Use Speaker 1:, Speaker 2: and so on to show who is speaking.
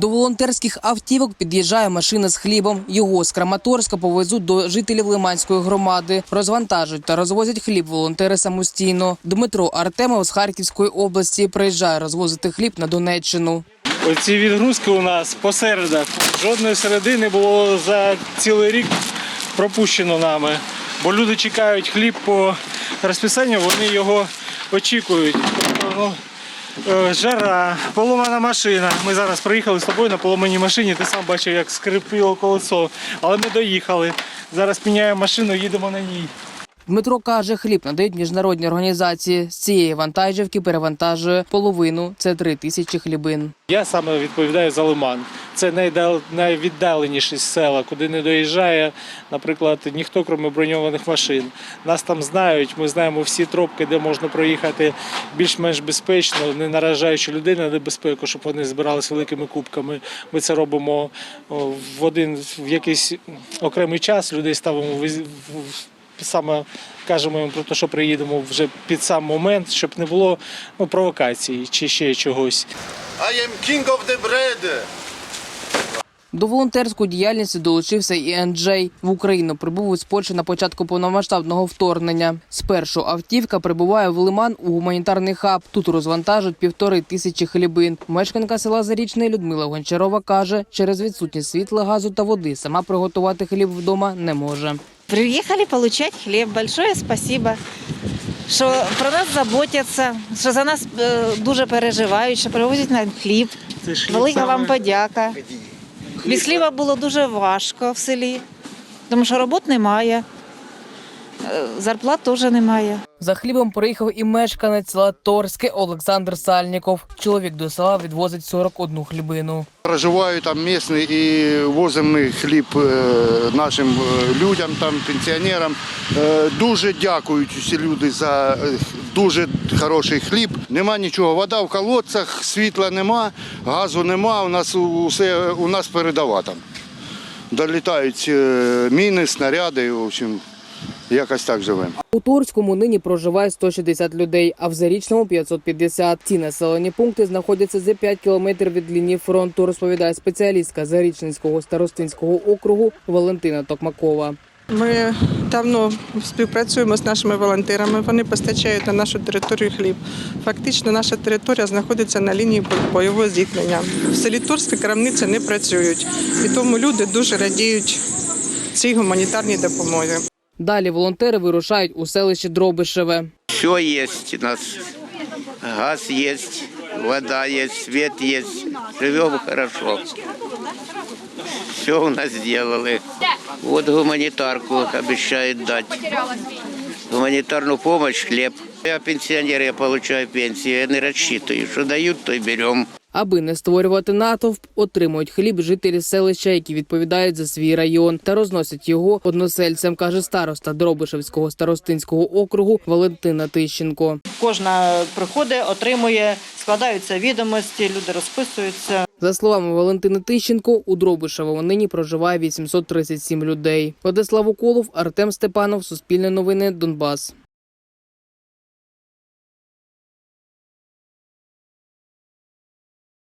Speaker 1: До волонтерських автівок під'їжджає машина з хлібом. Його з Краматорська повезуть до жителів Лиманської громади. Розвантажують та розвозять хліб волонтери самостійно. Дмитро Артемов з Харківської області приїжджає розвозити хліб на Донеччину.
Speaker 2: Оці відгрузки у нас по. Жодної середини було за цілий рік пропущено нами. Бо люди чекають хліб по розписанню, вони його очікують. Е, жара, поломана машина. Ми зараз приїхали з тобою на поломаній машині. Ти сам бачив, як скрипіло колесо. Але ми доїхали. Зараз міняємо машину, їдемо на ній.
Speaker 1: Дмитро каже, хліб надають міжнародні організації. З цієї вантажівки перевантажує половину. Це три тисячі хлібин.
Speaker 2: Я саме відповідаю за лиман. Це найвіддаленіші села, куди не доїжджає, наприклад, ніхто, крім броньованих машин. Нас там знають, ми знаємо всі тропки, де можна проїхати більш-менш безпечно, не наражаючи людей на небезпеку, щоб вони збиралися великими кубками. Ми це робимо в один в якийсь окремий час. Людей ставимо в- саме кажемо їм про те, що приїдемо вже під сам момент, щоб не було ну, провокацій чи ще чогось.
Speaker 3: I am king of the bread.
Speaker 1: До волонтерської діяльності долучився і Енджей. В Україну прибув із Польщі на початку повномасштабного вторгнення. Спершу автівка прибуває в Лиман у гуманітарний хаб. Тут розвантажують півтори тисячі хлібин. Мешканка села Зарічне Людмила Гончарова каже, через відсутність світла, газу та води сама приготувати хліб вдома не може.
Speaker 4: Приехали получать хлеб. Большое спасибо, що про нас заботяться, що за нас е, дуже переживають, що привозять нам хліб.
Speaker 2: Це ж хліб
Speaker 4: Велика вам подяка. Без хліба було дуже важко в селі, тому що робот немає, е, зарплат теж немає.
Speaker 1: За хлібом приїхав і мешканець села Торське Олександр Сальніков. Чоловік до села відвозить 41 хлібину.
Speaker 3: Проживаю там місний і возимо ми хліб е, нашим е, людям, там, пенсіонерам. Дуже дякують усі люди за дуже хороший хліб. Нема нічого. Вода в колодцях, світла нема, газу нема. У нас усе у нас передова там. Долітають е, міни, снаряди. В общем, якось так живемо.
Speaker 1: У Торському нині проживає 160 людей, а в Зарічному 550. Ці населені пункти знаходяться за 5 кілометрів від лінії фронту, розповідає спеціалістка Зарічненського старостинського округу Валентина Токмакова.
Speaker 5: Ми давно співпрацюємо з нашими волонтерами. Вони постачають на нашу територію хліб. Фактично, наша територія знаходиться на лінії бойового зіткнення. В селі Турське крамниці не працюють, і тому люди дуже радіють цій гуманітарній допомозі.
Speaker 1: Далі волонтери вирушають у селище Дробишеве.
Speaker 6: Все есть у нас. Газ есть, вода есть, свет есть. Живем хорошо. Все у нас сделали. Вот гуманитарку обещают дать. Гуманитарную помощь, хлеб. Я пенсионер, я получаю пенсию. Я не рассчитываю. Что дают, то и берем.
Speaker 1: Аби не створювати натовп, отримують хліб жителі селища, які відповідають за свій район, та розносять його односельцям, каже староста Дробишевського старостинського округу Валентина Тищенко.
Speaker 7: Кожна приходить, отримує, складаються відомості, люди розписуються.
Speaker 1: За словами Валентини Тищенко, у Дробишево нині проживає 837 людей. Владислав Уколов, Артем Степанов, Суспільне новини, Донбас.